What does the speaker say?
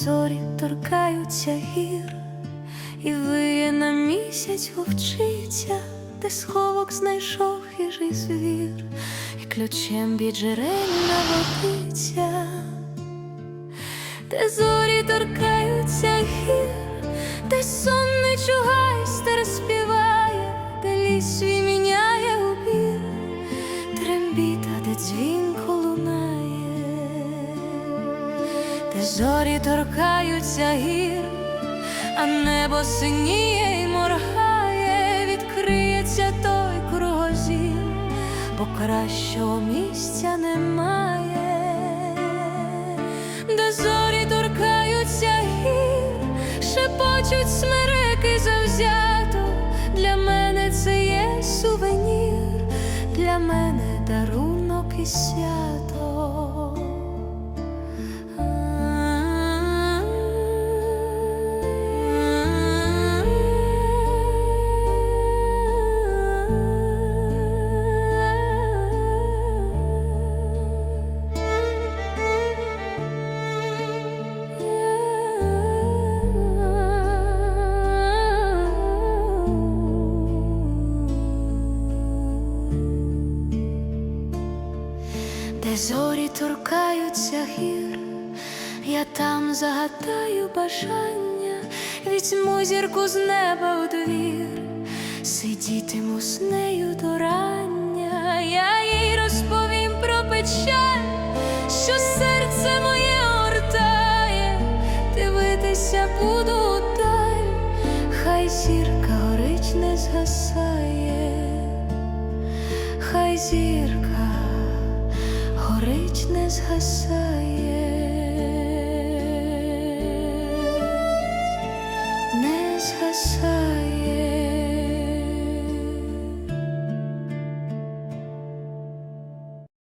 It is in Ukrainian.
зорі торкаються гір, і виє на місяць вовчиця, де сховок знайшов хижий звір, і ключем від джерельна водиця, де зорі торкаються гір, де сонний де зорі торкаються гір, а небо синіє й моргає, відкриється той кругозір, бо кращого місця немає, де зорі торкаються гір, шепочуть смереки завзято. Для мене це є сувенір, для мене дарунок і свято. Де зорі торкаються гір, я там загадаю бажання, візьму зірку з неба у двір, сидітиму з нею до рання, я їй розповім про печаль, що серце моє ортає, дивитися буду даль, хай зірка горить не згасає, хай зірка горить, не згасає, не згасає.